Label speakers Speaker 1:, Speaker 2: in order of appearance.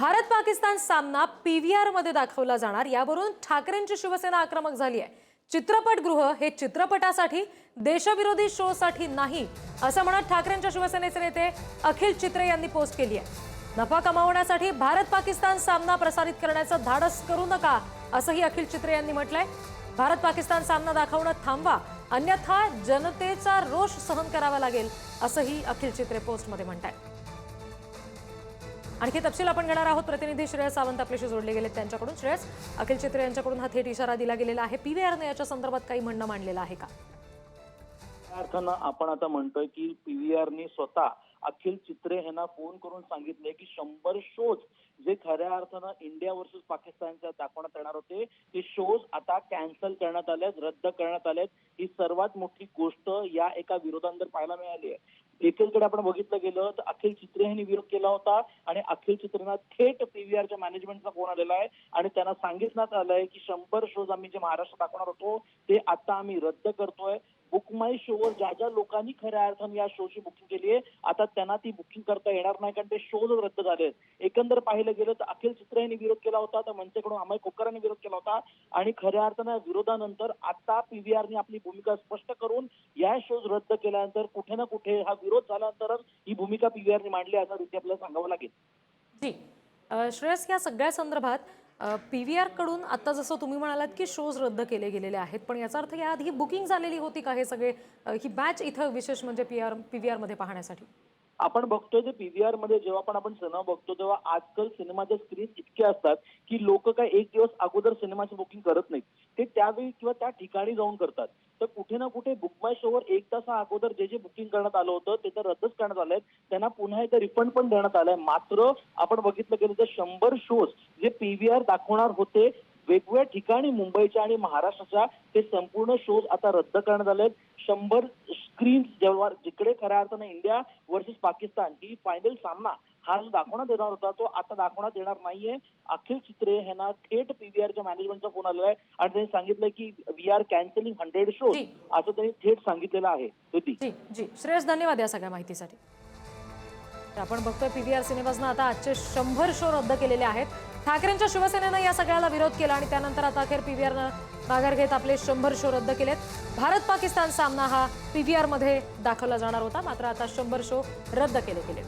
Speaker 1: भारत पाकिस्तान सामना पीव्हीआरमध्ये दाखवला जाणार. यावरून ठाकरेंची शिवसेना आक्रमक झाली आहे. चित्रपटगृह हे चित्रपटासाठी देशविरोधी शोसाठी नाही असं म्हणत ठाकरेंच्या शिवसेनेचे नेते अखिल चित्रे यांनी पोस्ट केली आहे. नफा कमावण्यासाठी भारत पाकिस्तान सामना प्रसारित करण्याचं धाडस करू नका असंही अखिल चित्रे यांनी म्हटलंय. भारत पाकिस्तान सामना दाखवणं थांबवा अन्यथा जनतेचा रोष सहन करावा लागेल असंही अखिल चित्रे पोस्टमध्ये म्हणतायत. आणखी तपशील आपण घेणार आहोत. प्रतिनिधी श्रेयस सावंत आपल्याशी जोडले गेले त्यांच्याकडून. श्रेयस अखिल चित्रे यांच्याकडून हा थेट इशारा दिला गेलेला आहे. पीव्हीआरने याच्या संदर्भात काही म्हणणं मांडलेलं आहे का?
Speaker 2: अर्थानं आपण आता म्हणतोय की पीव्हीआरनी स्वतः अखिल चित्रे यांना फोन करून सांगितले की शंभर शोज जे खऱ्या अर्थानं इंडिया वर्सेस पाकिस्तानच्या दाखवण्यात येणार होते ते शोज आता कॅन्सल करण्यात आलेत रद्द करण्यात आलेत. ही सर्वात मोठी गोष्ट या एका विरोधांतर पाहायला मिळाली आहे. एकीकडे आपण बघितलं गेलं तर अखिल चित्रे यांनी विरोध केला होता आणि अखिल चित्रेना थेट पीव्हीआरच्या मॅनेजमेंटचा फोन आलेला आहे. आणि त्यांना सांगितण्यात आलंय की शंभर शोज आम्ही जे महाराष्ट्र दाखवणार होतो ते आता आम्ही रद्द करतोय. बुक माय शोवर ज्या ज्या लोकांनी खऱ्या अर्थानं या शोची बुकिंग केली आहे आता त्यांना ती बुकिंग करता येणार नाही कारण ते शोज रद्द झाले एकंदर पाहिलं गेलं तर अखिल चित्र यांनी विरोध केला होता तर मंचकडून अमय कोकरांनी विरोध केला होता. आणि खऱ्या अर्थानं विरोधानंतर आता पीव्हीआरने आपली भूमिका स्पष्ट करून या शोज रद्द केल्यानंतर कुठे ना कुठे हा विरोध झाल्यानंतरच ही भूमिका पीव्हीआरने मांडली असं रीती आपल्याला सांगावं लागेल.
Speaker 1: जी. श्रेयस या सगळ्या संदर्भात पी व्ही कडून आता जसं तुम्ही म्हणालात की शोज रद्द केले गेलेले आहेत पण याचा अर्थ याआधी ही बुकिंग झालेली होती का हे सगळे? ही बॅच इथं विशेष म्हणजे पी आर पी व्ही आरमध्ये पाहण्यासाठी?
Speaker 2: आपण बघतोय ते पीव्हीआरमध्ये जेव्हा पण आपण सिनेमा बघतो तेव्हा आजकाल सिनेमाच्या स्क्रीन इतके असतात की लोक काय एक दिवस अगोदर सिनेमाची बुकिंग करत नाहीत. ते त्यावेळी किंवा त्या ठिकाणी जाऊन करतात. तर कुठे ना कुठे बुक माय शोवर एक तासा अगोदर जे जे बुकिंग करण्यात आलं होतं ते तर रद्दच करण्यात आलंय. त्यांना पुन्हा एकदा रिफंड पण देण्यात आलाय. मात्र आपण बघितलं गेलं तर शंभर शोज जे पीव्हीआर दाखवणार होते वेगवेगळ्या ठिकाणी मुंबईच्या आणि महाराष्ट्राच्या ते संपूर्ण शोज आता रद्द करण्यात आले आहेत शंभर स्क्रीन जेव्हा जिकडे खऱ्या अर्थानं इंडिया वर्सेस पाकिस्तान ही फायनल सामना हा जो दाखवण्यात येणार होता तो आता दाखवण्यात येणार नाहीये. अखिल चित्रे यांना थेट पीव्हीआरच्या मॅनेजमेंटचा फोन आलेला आहे. आणि त्यांनी सांगितलं की वी आर कॅन्सलिंग हंड्रेड
Speaker 1: जी.
Speaker 2: असं त्यांनी थेट सांगितलेलं आहे. ज्योती
Speaker 1: जी जी. श्रेयस धन्यवाद या सगळ्या माहितीसाठी. आपण बघतोय पी व्ही आर सिनेमाजनं आता आजचे शंभर शो रद्द केलेले आहेत. ठाकरेंच्या शिवसेनेनं या सगळ्याला विरोध केला आणि त्यानंतर आता अखेर पी व्ही आरनं माघार घेत आपले शंभर शो रद्द केलेत. भारत पाकिस्तान सामना हा पी व्ही मध्ये दाखवला जाणार होता. मात्र आता शंभर शो रद्द केले गेलेत.